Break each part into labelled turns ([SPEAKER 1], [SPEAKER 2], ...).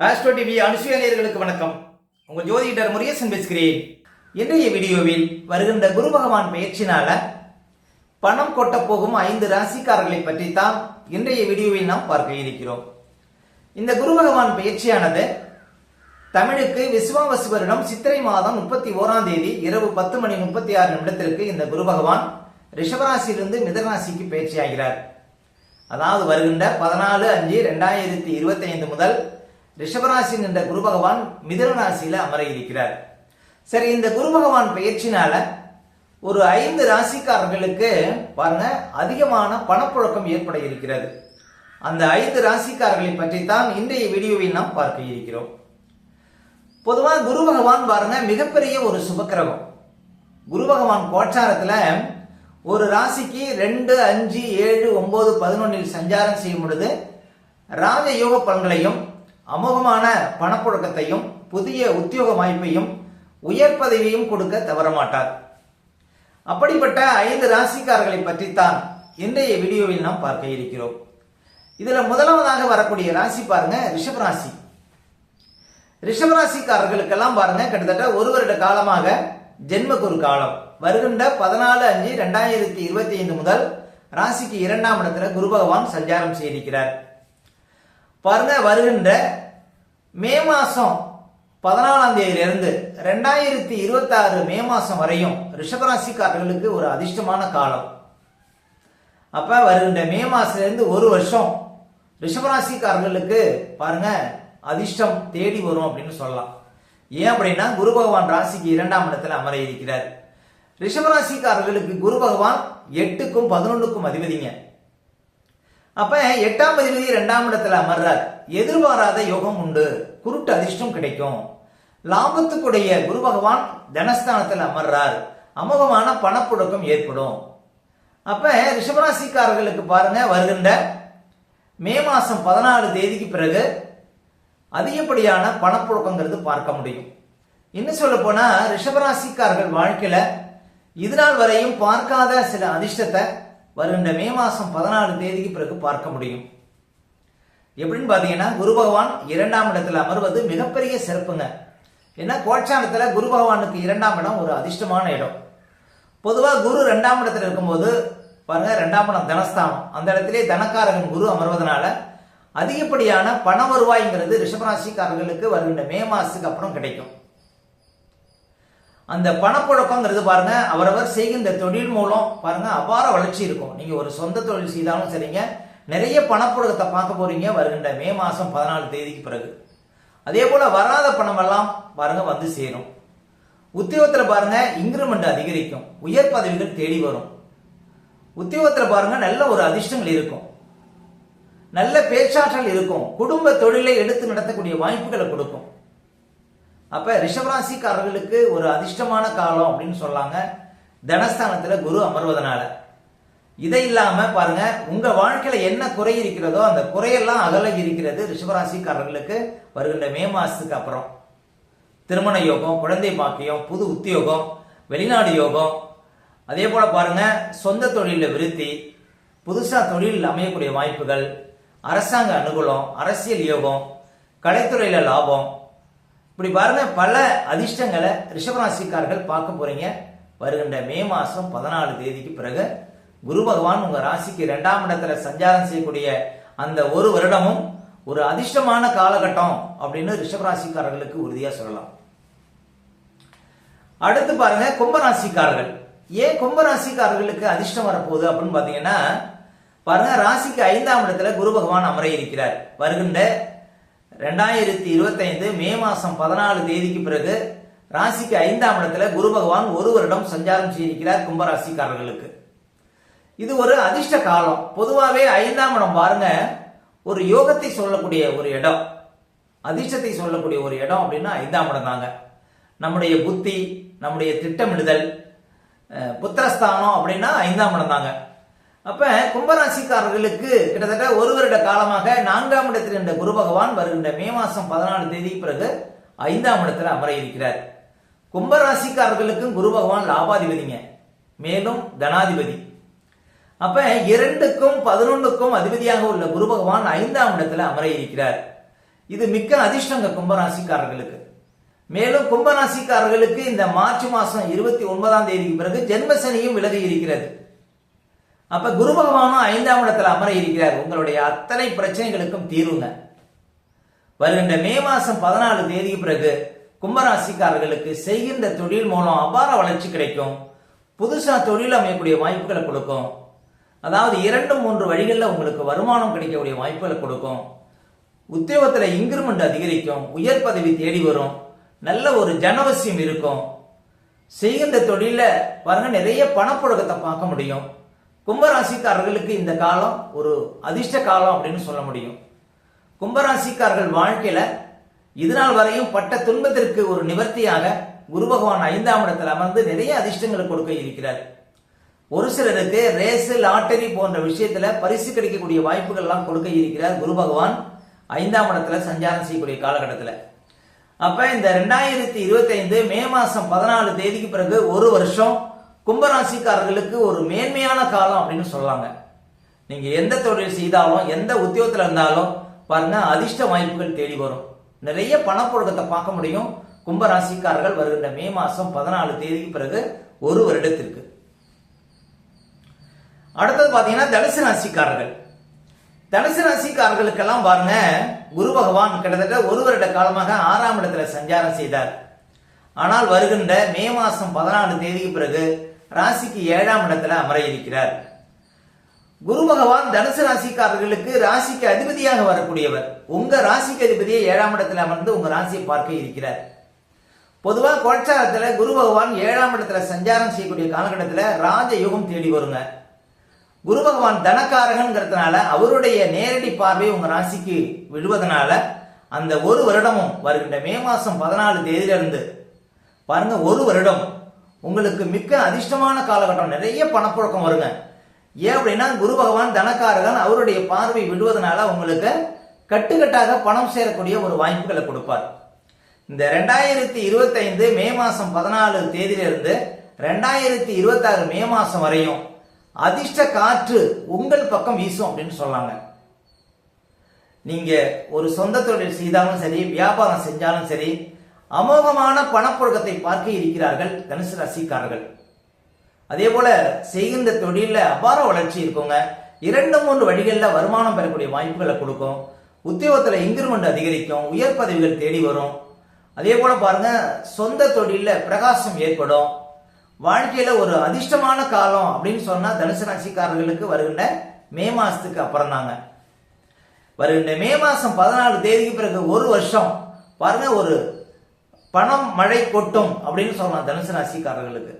[SPEAKER 1] Astro TV அனுசுயநேயர்களுக்கு வணக்கம். உங்கள் ஜோதிடர் முருகேசன் பேசுகிறேன். இன்றைய வீடியோவில் வருகின்ற குரு பகவான் பயிற்சினால பணம் கொட்டப் போகும் ஐந்து ராசிக்காரர்களை பற்றி தான் இன்றைய வீடியோவில் நாம் பார்க்க இருக்கிறோம். இந்த குரு பகவான் பயிற்சியானது தமிழுக்கு விஸ்வாவசு வருடம் சித்திரை மாதம் முப்பத்தி ஓராம் தேதி இரவு பத்து மணி முப்பத்தி ஆறு நிமிடத்திற்கு இந்த குரு பகவான் ரிஷபராசியிலிருந்து மிதராசிக்கு பயிற்சியாகிறார் அதாவது வருகின்ற பதினாலு அஞ்சு ரெண்டாயிரத்தி இருபத்தி ஐந்து முதல் ரிஷபராசி என்ற குரு பகவான் மிதுன ராசியில அமர இருக்கிறார். சரி இந்த குரு பகவான் பயிற்சினால ஒரு ஐந்து ராசிக்காரர்களுக்கு பாருங்க அதிகமான பணப்புழக்கம் ஏற்பட இருக்கிறது. அந்த ஐந்து ராசிக்காரர்களை பற்றி தான் இன்றைய வீடியோவில் நாம் பார்க்க இருக்கிறோம். பொதுவாக குரு பகவான் பாருங்க மிகப்பெரிய ஒரு சுபக்கிரகம். குரு பகவான் கோச்சாரத்துல ஒரு ராசிக்கு ரெண்டு அஞ்சு ஏழு ஒன்பது பதினொன்னில் சஞ்சாரம் செய்யும் பொழுது ராஜயோக பலன்களையும் அமோகமான பணப்புழக்கத்தையும் புதிய உத்தியோக வாய்ப்பையும் உயர் பதவியையும் கொடுக்க தவறமாட்டார். அப்படிப்பட்ட ஐந்து ராசிக்காரர்களை பற்றித்தான் இன்றைய வீடியோவில் நாம் பார்க்க இருக்கிறோம். இதுல முதலாவதாக வரக்கூடிய ராசி பாருங்க ரிஷபராசி ரிஷபராசிக்காரர்களுக்கெல்லாம் பாருங்க கிட்டத்தட்ட ஒரு வருட காலமாக ஜென்மகுரு காலம். வருகின்ற பதினாலு அஞ்சு ரெண்டாயிரத்தி இருபத்தி ஐந்து முதல் ராசிக்கு இரண்டாம் இடத்துல குரு பகவான் சஞ்சாரம் செய்திருக்கிறார். பாருங்க வருகின்ற மே மாசம் பதினாலாம் தேதியிலிருந்து ரெண்டாயிரத்தி இருபத்தி ஆறு மே மாசம் வரையும் ரிஷபராசிக்காரர்களுக்கு ஒரு அதிர்ஷ்டமான காலம். அப்ப வருகின்ற மே மாசத்துல இருந்து ஒரு வருஷம் ரிஷபராசிக்காரர்களுக்கு பாருங்க அதிர்ஷ்டம் தேடி வரும் அப்படின்னு சொல்லலாம். ஏன் அப்படின்னா குரு பகவான் ராசிக்கு இரண்டாம் இடத்துல அமர இருக்கிறார். ரிஷபராசிக்காரர்களுக்கு குரு பகவான் எட்டுக்கும் பதினொன்றுக்கும் அதிபதிங்க. அப்ப எட்டாம் அதிபதி இரண்டாம் இடத்துல அமர்றார். எதிர்பாராத யோகம் உண்டு. குருட்டு அதிர்ஷ்டம் கிடைக்கும். லாபத்துக்குடைய குரு பகவான் தனஸ்தானத்தில் அமர்றார். அமோகமான பணப்புழக்கம் ஏற்படும். அப்ப ரிஷபராசிக்காரர்களுக்கு பாருங்க வருகின்ற மே மாசம் பதினாலு தேதிக்கு பிறகு அதிகப்படியான பணப்புழக்கங்கிறது பார்க்க முடியும். இன்னும் சொல்ல போனா ரிஷபராசிக்காரர்கள் வாழ்க்கையில இதுநாள் வரையும் பார்க்காத சில அதிர்ஷ்டத்தை வருகின்ற மே மாதம் பதினாலு தேதிக்கு பிறகு பார்க்க முடியும். எப்படின்னு பார்த்தீங்கன்னா குரு பகவான் இரண்டாம் இடத்துல அமர்வது மிகப்பெரிய சிறப்புங்க. ஏன்னா கோட்சானத்தில் குரு பகவானுக்கு இரண்டாம் இடம் ஒரு அதிர்ஷ்டமான இடம். பொதுவாக குரு ரெண்டாம் இடத்துல இருக்கும்போது பாருங்க ரெண்டாம் இடம் தனஸ்தானம். அந்த இடத்திலே தனக்காரகன் குரு அமர்வதனால அதிகப்படியான பண வருவாய்ங்கிறது ரிஷபராசிக்காரர்களுக்கு வருகின்ற மே மாதத்துக்கு அப்புறம் கிடைக்கும். அந்த பணப்புழக்கங்கிறது பாருங்க அவரவர் செய்கின்ற தொழில் மூலம் பாருங்க அபார வளர்ச்சி இருக்கும். நீங்க ஒரு சொந்த தொழில் செய்தாலும் சரிங்க நிறைய பணப்புழக்கத்தை பார்க்க போறீங்க வருகின்ற மே மாசம் பதினாலு தேதிக்கு பிறகு. அதே போல வராத பணம் எல்லாம் பாருங்க வந்து சேரும். உத்தியோகத்துல பாருங்க இன்கிரிமெண்ட் அதிகரிக்கும். உயர் பதவிகள் தேடி வரும். உத்தியோகத்துல பாருங்க நல்ல ஒரு அதிர்ஷ்டங்கள் இருக்கும். நல்ல பேச்சாற்றல் இருக்கும். குடும்ப தொழிலை எடுத்து நடத்தக்கூடிய வாய்ப்புகளை கொடுக்கும். அப்ப ரிஷபராசிக்காரர்களுக்கு ஒரு அதிர்ஷ்டமான காலம் அப்படின்னு சொல்லாங்க. தனஸ்தானத்துல குரு அமர்வதனால. இதை இல்லாம பாருங்க உங்க வாழ்க்கையில என்ன குறை இருக்கிறதோ அந்த குறையெல்லாம் அகல இருக்கிறது ரிஷபராசிக்காரர்களுக்கு வருகின்ற மே மாசத்துக்கு அப்புறம். திருமண யோகம் குழந்தை பாக்கியம் புது உத்தியோகம் வெளிநாடு யோகம். அதே போல பாருங்க சொந்த தொழில விருத்தி புதுசா தொழில் அமையக்கூடிய வாய்ப்புகள் அரசாங்க அனுகூலம் அரசியல் யோகம் கலைத்துறையில லாபம் இப்படி பாருங்க பல அதிர்ஷ்டங்களை ரிஷபராசிக்காரர்கள் பார்க்க போறீங்க. வருகின்ற மே மாசம் பதினாலு தேதிக்கு பிறகு குரு பகவான் உங்க ராசிக்கு இரண்டாம் இடத்துல சஞ்சாரம் செய்யக்கூடிய அந்த ஒரு வருடமும் ஒரு அதிர்ஷ்டமான காலகட்டம் அப்படின்னு ரிஷபராசிக்காரர்களுக்கு உறுதியா சொல்லலாம். அடுத்து பாருங்க கும்பராசிக்காரர்கள். ஏன் கும்பராசிக்காரர்களுக்கு அதிர்ஷ்டம் வரப்போகுது அப்படின்னு பாத்தீங்கன்னா பாருங்க ராசிக்கு ஐந்தாம் இடத்துல குரு பகவான் அமர இருக்கிறார். வருகின்ற ரெண்டாயிரத்தி இருபத்தைந்து மே மாசம் பதினாலு தேதிக்கு பிறகு ராசிக்கு ஐந்தாம் இடத்துல குரு பகவான் ஒரு வருடம் சஞ்சாரம் செய்திருக்கிறார் கும்பராசிக்காரர்களுக்கு. இது ஒரு அதிர்ஷ்ட காலம். பொதுவாகவே ஐந்தாம் இடம் பாருங்க ஒரு யோகத்தை சொல்லக்கூடிய ஒரு இடம். அதிர்ஷ்டத்தை சொல்லக்கூடிய ஒரு இடம் அப்படின்னா ஐந்தாம் இடம் தாங்க. நம்முடைய புத்தி நம்முடைய திட்டமிடுதல் புத்திரஸ்தானம் அப்படின்னா ஐந்தாம் இடம் தாங்க. அப்ப கும்பராசிக்காரர்களுக்கு கிட்டத்தட்ட ஒரு வருட காலமாக நான்காம் இடத்தில் இருந்த குரு பகவான் வருகின்ற மே மாசம் பதினாலு தேதி பிறகு ஐந்தாம் இடத்துல அமர இருக்கிறார். கும்பராசிக்காரர்களுக்கும் குரு பகவான் லாபாதிபதிங்க. மேலும் தனாதிபதி. அப்ப இரண்டுக்கும் பதினொன்றுக்கும் அதிபதியாக உள்ள குரு பகவான் ஐந்தாம் இடத்துல அமர இருக்கிறார். இது மிக்க அதிர்ஷ்டங்க கும்பராசிக்காரர்களுக்கு. மேலும் கும்பராசிக்காரர்களுக்கு இந்த மார்ச் மாசம் இருபத்தி ஒன்பதாம் தேதிக்கு பிறகு ஜென்மசனியும் விலகி இருக்கிறது. அப்ப குரு பகவானும் ஐந்தாம் இடத்துல அமர இருக்கிறார். உங்களுடைய அத்தனை பிரச்சனைகளுக்கும் தீர்வுங்க. வருகின்ற மே மாசம் பதினாலு தேதிக்கு பிறகு கும்பராசிக்காரர்களுக்கு செய்கின்ற தொழில் மூலம் அபார வளர்ச்சி கிடைக்கும். புதுசா தொழில் அமையக்கூடிய வாய்ப்புகளை கொடுக்கும். அதாவது இரண்டு மூன்று வழிகளில் உங்களுக்கு வருமானம் கிடைக்கக்கூடிய வாய்ப்புகளை கொடுக்கும். உத்தியோகத்தில் இன்கிரிமெண்ட் அதிகரிக்கும். உயர் பதவி தேடி வரும். நல்ல ஒரு ஜனவசியம் இருக்கும். செய்கின்ற தொழில பாருங்க நிறைய பணப்புழக்கத்தை பார்க்க முடியும். கும்பராசிக்காரர்களுக்கு இந்த காலம் ஒரு அதிர்ஷ்ட காலம் அப்படின்னு சொல்ல முடியும். கும்பராசிக்காரர்கள் வாழ்க்கையில இதனால் வரையும் பட்ட துன்பத்திற்கு ஒரு நிவர்த்தியாக குரு பகவான் ஐந்தாம் இடத்தில் அமர்ந்து நிறைய அதிர்ஷ்டங்களை கொடுக்க இருக்கிறார். ஒரு சிலருக்கு ரேஸு லாட்டரி போன்ற விஷயத்துல பரிசு கிடைக்கக்கூடிய வாய்ப்புகள் எல்லாம் கொடுக்க இருக்கிறார் குரு பகவான் ஐந்தாம் இடத்துல சஞ்சாரம் செய்யக்கூடிய காலகட்டத்தில். அப்ப இந்த ரெண்டாயிரத்தி இருபத்தி ஐந்து மே மாசம் பதினாலு தேதிக்கு பிறகு ஒரு வருஷம் கும்பராசிக்காரர்களுக்கு ஒரு மேன்மையான காலம் அப்படின்னு சொல்லலாங்க நீங்க எந்த தொழில் செய்தாலும் எந்த உத்தியோகத்தில் இருந்தாலும் பாருங்க அதிர்ஷ்ட வாய்ப்புகள் தேடி வரும். நிறைய பணப்புழக்கத்தை பார்க்க முடியும். கும்பராசிக்காரர்கள் வருகின்ற மே மாசம் பதினாலு தேதிக்கு பிறகு ஒரு வருடத்திற்கு. அடுத்தது பாத்தீங்கன்னா தனுசு ராசிக்காரர்கள். தனுசு ராசிக்காரர்களுக்கெல்லாம் பாருங்க குரு பகவான் கிட்டத்தட்ட ஒரு வருட காலமாக ஆறாம் இடத்துல சஞ்சாரம் செய்தார். ஆனால் வருகின்ற மே மாசம் பதினாலு தேதிக்கு பிறகு ராசிக்கு ஏழாம் இடத்துல அமர இருக்கிறார் குரு பகவான் தனுசு ராசிக்காரர்களுக்கு ராசிக்கு அதிபதியாக வரக்கூடியவர். உங்க ராசிக்கு அதிபதியை ஏழாம் இடத்துல அமர்ந்து உங்க ராசியை பார்க்க இருக்கிறார். பொதுவா கோட்சாரத்துல குரு பகவான் ஏழாம் இடத்துல சஞ்சாரம் செய்யக்கூடிய காலகட்டத்தில் ராஜ யுகம் தேடி வருங்க. குரு பகவான் தனக்காரகங்கிறதுனால அவருடைய நேரடி பார்வை உங்க ராசிக்கு விழுவதனால அந்த ஒரு வருடமும் வருகின்ற மே மாசம் பதினாலு தேதியிலிருந்து பாருங்க ஒரு வருடம் உங்களுக்கு மிக்க அதிர்ஷ்டமான காலகட்டம். நிறைய பணப்புழக்கம் வருங்க. ஏன் அப்படின்னா குரு பகவான் தனக்காரகன் அவருடைய பார்வை விடுவதனால உங்களுக்கு கட்டுக்கட்டாக பணம் சேரக்கூடிய ஒரு வாய்ப்புகளை கொடுப்பார். இந்த ரெண்டாயிரத்தி இருபத்தைந்து மே மாதம் பதினாலு தேதியிலிருந்து ரெண்டாயிரத்தி இருபத்தாறு மே மாதம் வரையும் அதிர்ஷ்ட காற்று உங்கள் பக்கம் வீசும் அப்படின்னு சொல்லாங்க. நீங்க ஒரு சொந்த தொழில் செய்தாலும் சரி வியாபாரம் செஞ்சாலும் சரி அமோகமான பணப்புழக்கத்தை பார்க்க இருக்கிறார்கள் தனுசு ராசிக்காரர்கள். அதே போல செய்கின்ற தொழில அபார வளர்ச்சி இருக்குங்க. இரண்டு மூன்று வழிகளில் வருமானம் பெறக்கூடிய வாய்ப்புகளை கொடுக்கும். உத்தியோகத்தில் இன்கிரிமெண்ட் அதிகரிக்கும் உயர் பதவிகள் தேடி வரும். அதே போல பாருங்க சொந்த தொழில பிரகாசம் ஏற்படும். வாழ்க்கையில ஒரு அதிர்ஷ்டமான காலம் அப்படின்னு சொன்னா தனுசு ராசிக்காரர்களுக்கு வருகின்ற மே மாசத்துக்கு அப்புறம் தாங்க. வருகின்ற மே மாசம் பதினாலு தேதிக்கு பிறகு ஒரு வருஷம். பாருங்க ஒரு பணம் மழை கொட்டும் அப்படின்னு சொல்லலாம் தனுசு ராசிக்காரர்களுக்கு.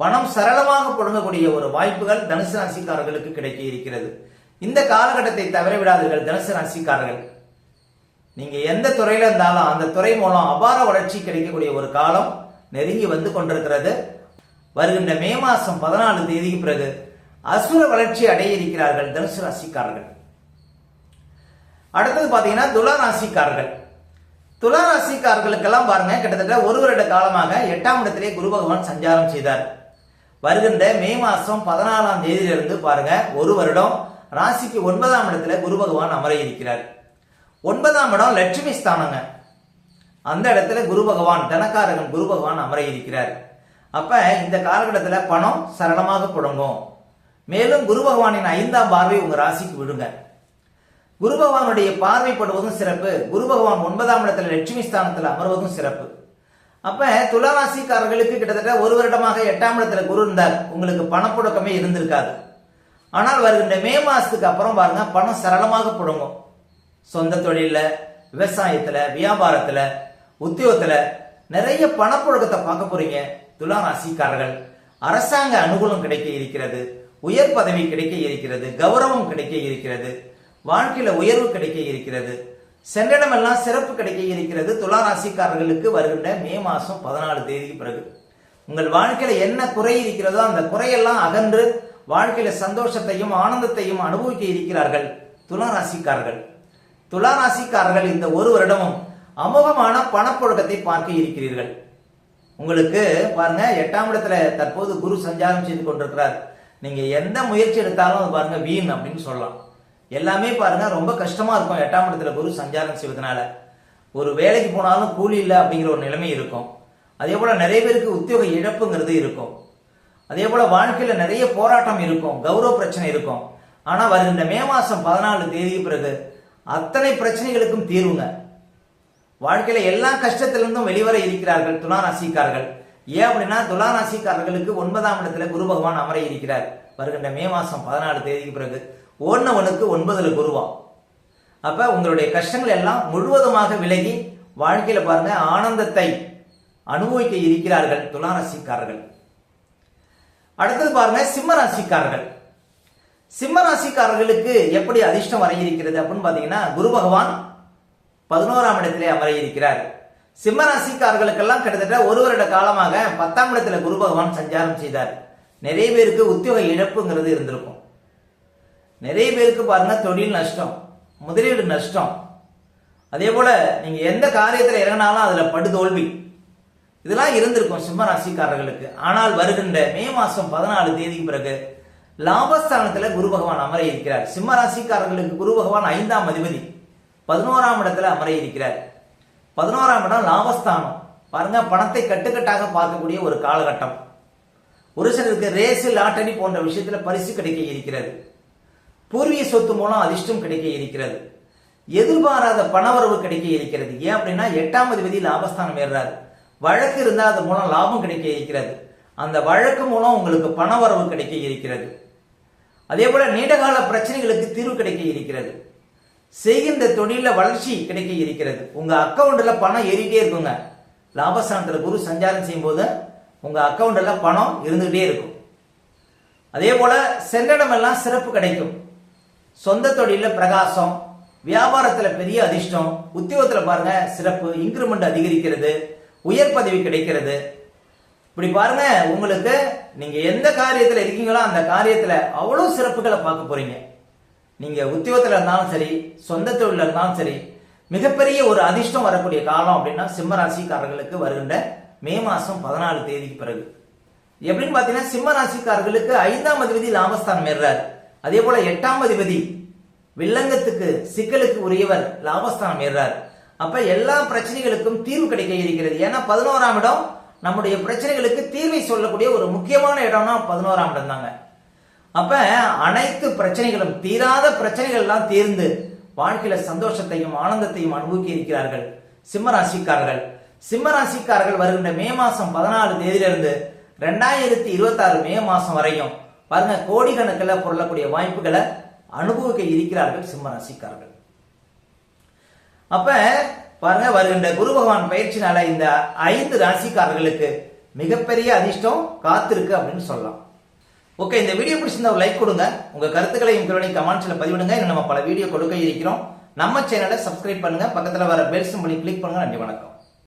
[SPEAKER 1] பணம் சரளமாக புழங்கக்கூடிய ஒரு வாய்ப்புகள் தனுசு ராசிக்காரர்களுக்கு கிடைக்க இருக்கிறது. இந்த காலகட்டத்தை தவற விடாதீர்கள் தனுசு ராசிக்காரர்கள். நீங்க எந்த துறையில இருந்தாலும் அந்த துறை மூலம் அபார வளர்ச்சி கிடைக்கக்கூடிய ஒரு காலம் நெருங்கி வந்து கொண்டிருக்கிறது. வருகின்ற மே மாசம் பதினாலு தேதிக்கு பிறகு அசுர வளர்ச்சி அடைய இருக்கிறார்கள் தனுசு ராசிக்காரர்கள். அடுத்தது பார்த்தீங்கன்னா துலா ராசிக்காரர்கள். துளாராசிக்காரர்களுக்கெல்லாம் பாருங்க கிட்டத்தட்ட ஒரு வருட காலமாக எட்டாம் இடத்திலே குரு பகவான் சஞ்சாரம் செய்தார். வருகின்ற மே மாசம் பதினாலாம் தேதியிலிருந்து பாருங்க ஒரு வருடம் ராசிக்கு ஒன்பதாம் இடத்துல குரு பகவான் அமர இருக்கிறார் ஒன்பதாம் இடம் லட்சுமி ஸ்தானங்க. அந்த இடத்துல குரு பகவான் தனக்காரகன் குரு பகவான் அமர இருக்கிறார் அப்ப இந்த காலகட்டத்தில் பணம் சரளமாக புடங்கும் மேலும் குரு பகவானின் ஐந்தாம் பார்வை உங்க ராசிக்கு விடுங்க. குரு பகவானுடைய பார்வைப்படுவதும் சிறப்பு. குரு பகவான் ஒன்பதாம் இடத்துல லட்சுமி ஸ்தானத்தில் அமர்வதும் சிறப்பு. அப்ப துளாராசிக்காரர்களுக்கு கிட்டத்தட்ட ஒரு வருடமாக எட்டாம் இடத்துல குரு இருந்தார். உங்களுக்கு பணப்புழக்கமே இருந்திருக்காது. ஆனால் வருகின்ற மே மாசத்துக்கு அப்புறம் பாருங்க பணம் சரளமாக புழங்கும். சொந்த தொழில விவசாயத்துல வியாபாரத்துல உத்தியோகத்துல நிறைய பணப்புழக்கத்தை பார்க்க போறீங்க துலா ராசிக்காரர்கள் அரசாங்க அனுகூலம் கிடைக்க இருக்கிறது உயர் பதவி கிடைக்க இருக்கிறது கௌரவம் கிடைக்க இருக்கிறது. வாழ்க்கையில உயர்வு கிடைக்க இருக்கிறது. சென்றிடமெல்லாம் சிறப்பு கிடைக்க இருக்கிறது. துலா ராசிக்காரர்களுக்கு வருகின்ற மே மாசம் பதினாலு தேதிக்கு பிறகு. உங்கள் வாழ்க்கையில என்ன குறை இருக்கிறதோ அந்த குறையெல்லாம் அகன்று வாழ்க்கையில சந்தோஷத்தையும் ஆனந்தத்தையும் அனுபவிக்க இருக்கிறார்கள் துலா ராசிக்காரர்கள் துலா ராசிக்காரர்கள் இந்த ஒரு வருடமும் அமோகமான பணப்புழக்கத்தை பார்க்க இருக்கிறீர்கள். உங்களுக்கு பாருங்க எட்டாம் இடத்துல தற்போது குரு சஞ்சாரம் செய்து கொண்டிருக்கிறார். நீங்க எந்த முயற்சி எடுத்தாலும் பாருங்க வீண் அப்படின்னு சொல்லலாம். எல்லாமே பாருங்க ரொம்ப கஷ்டமா இருக்கும். எட்டாம் இடத்துல குரு சஞ்சாரம் செய்வதனால. ஒரு வேலைக்கு போனாலும் கூலி இல்லை அப்படிங்கிற ஒரு நிலைமை இருக்கும். அதே போல நிறைய பேருக்கு உத்தியோக இழப்புங்கிறது இருக்கும். அதே போல வாழ்க்கையில நிறைய போராட்டம் இருக்கும். கௌரவ பிரச்சனை இருக்கும். ஆனா வருகின்ற மே மாசம் பதினாலு தேதி பிறகு அத்தனை பிரச்சனைகளுக்கும் தீர்வுங்க. வாழ்க்கையில எல்லா கஷ்டத்திலிருந்தும் வெளிவர இருக்கிறார்கள் துலா ராசிக்காரர்கள் ஏன் அப்படின்னா துலா ராசிக்காரர்களுக்கு ஒன்பதாம் இடத்துல குரு பகவான் அமர இருக்கிறார். வருகின்ற மே மாசம் பதினாலு தேதிக்கு பிறகு. ஓடினவனுக்கு ஒன்பதுல குருவா. அப்ப உங்களுடைய கஷ்டங்கள் எல்லாம் முழுவதுமாக விலகி வாழ்க்கையில பாருங்க ஆனந்தத்தை அனுபவிக்க இருக்கிறார்கள் துளாராசிக்காரர்கள். அடுத்தது பாருங்க சிம்ம ராசிக்காரர்கள் சிம்ம ராசிக்காரர்களுக்கு எப்படி அதிர்ஷ்டம் வர இருக்கிறது அப்படின்னு பார்த்தீங்கன்னா குரு பகவான் பதினோராம் இடத்திலே அமர இருக்கிறார். சிம்ம ராசிக்காரர்களுக்கெல்லாம் கிட்டத்தட்ட ஒரு வருட காலமாக பத்தாம் இடத்துல குரு பகவான் சஞ்சாரம் செய்தார். நிறைய பேருக்கு உத்தியோக இழப்புங்கிறது இருந்திருக்கும். நிறைய பேருக்கு பாருங்க தொழில் நஷ்டம் முதலீடு நஷ்டம். அதே போல நீங்க எந்த காரியத்தில் இறங்கினாலும் அதுல படுதோல்வி. இதெல்லாம் இருந்திருக்கும் சிம்ம ராசிக்காரர்களுக்கு ஆனால் வருகின்ற மே மாசம் பதினாலு தேதிக்கு பிறகு லாபஸ்தானத்துல குரு பகவான் அமர இருக்கிறார். சிம்ம ராசிக்காரர்களுக்கு குரு பகவான் ஐந்தாம் அதிபதி. பதினோராம் இடத்துல அமர இருக்கிறார். பதினோராம் இடம் லாபஸ்தானம். பாருங்க பணத்தை கட்டுக்கட்டாக பார்க்கக்கூடிய ஒரு காலகட்டம். ஒரு சிலருக்கு ரேசு லாட்டரி போன்ற விஷயத்துல பரிசு கிடைக்க இருக்கிறது. பூர்வீக சொத்து மூலம் அதிர்ஷ்டம் கிடைக்க இருக்கிறது. எதிர்பாராத பணவரவு கிடைக்க இருக்கிறது. ஏன் அப்படின்னா எட்டாம் அதிபதி லாபஸ்தானம் ஏறுறாரு. வழக்கு இருந்தால் அது மூலம் லாபம் கிடைக்க இருக்கிறது. அந்த வழக்கு மூலம் உங்களுக்கு பணவரவு கிடைக்க இருக்கிறது. அதே போல நீண்டகால பிரச்சனைகளுக்கு தீர்வு கிடைக்க இருக்கிறது. செய்கின்ற தொழில வளர்ச்சி கிடைக்க இருக்கிறது. உங்க அக்கவுண்ட்ல பணம் ஏறிட்டே இருக்குங்க. லாபஸ்தானத்தில் குரு சஞ்சாரம் செய்யும் போது உங்க அக்கவுண்ட்ல பணம் இருந்துகிட்டே இருக்கும். அதே போல சென்றிடமெல்லாம் சிறப்பு கிடைக்கும். சொந்த தொழில பிரகாசம் வியாபாரத்துல பெரிய அதிர்ஷ்டம் உத்தியோகத்துல பாருங்க சிறப்பு இன்க்ரிமெண்ட் அதிகரிக்கிறது உயர் பதவி கிடைக்கிறது. இப்படி பாருங்க உங்களுக்கு நீங்க எந்த காரியத்துல இருக்கீங்களோ அந்த காரியத்துல அவ்வளவு சிறப்புகளை பார்க்க போறீங்க. நீங்க உத்தியோகத்துல இருந்தாலும் சரி சொந்த தொழில இருந்தாலும் சரி மிகப்பெரிய ஒரு அதிர்ஷ்டம் வரக்கூடிய காலம் அப்படின்னா சிம்மராசிக்காரர்களுக்கு வருகின்ற மே மாசம் பதினாலு தேதிக்கு பிறகு. எப்படின்னு பாத்தீங்கன்னா சிம்ம ராசிக்காரர்களுக்கு ஐந்தாம் அதிபதி லாபஸ்தானம் ஏறாரு அதே போல எட்டாம் அதிபதி வில்லங்கத்துக்கு சிக்கலுக்கு உரியவர் லாபஸ்தானம் ஏறுறார். அப்ப எல்லா பிரச்சனைகளுக்கும் தீர்வு கிடைக்க இருக்கிறது. ஏன்னா பதினோராம் இடம் நம்முடைய பிரச்சனைகளுக்கு தீர்வை சொல்லக்கூடிய ஒரு முக்கியமான இடம்னா பதினோராம் இடம் தாங்க அப்ப அனைத்து பிரச்சனைகளும் தீராத பிரச்சனைகள் எல்லாம் தீர்ந்து வாழ்க்கையில சந்தோஷத்தையும் ஆனந்தத்தையும் அனுபவிக்க இருக்கிறார்கள் சிம்ம ராசிக்காரர்கள் சிம்ம ராசிக்காரர்கள் வருகின்ற மே மாசம் பதினாலு தேதியிலிருந்து ரெண்டாயிரத்தி இருபத்தி ஆறு மே மாசம் வரையும் பாருங்க கோடிக்கணக்கில் பொருளக்கூடிய வாய்ப்புகளை அனுபவிக்க இருக்கிறார்கள் சிம்ம ராசிக்காரர்கள் அப்ப பாருங்க வருகின்ற குரு பகவான் பயிற்சினால இந்த ஐந்து ராசிக்காரர்களுக்கு மிகப்பெரிய அதிர்ஷ்டம் காத்திருக்கு அப்படின்னு சொல்லலாம். ஓகே இந்த வீடியோ பிடிச்சிருந்தா லைக் கொடுங்க. உங்க கருத்துக்களையும் கருணை கமெண்ட்ஸ்ல பதிவிடுங்க. இன்னும் நம்ம பல வீடியோ கொடுக்க இருக்கிறோம். நம்ம சேனலை சப்ஸ்கிரைப் பண்ணுங்க. பக்கத்துல வர பெல் சிம்பிளை கிளிக் பண்ணுங்க. நன்றி வணக்கம்.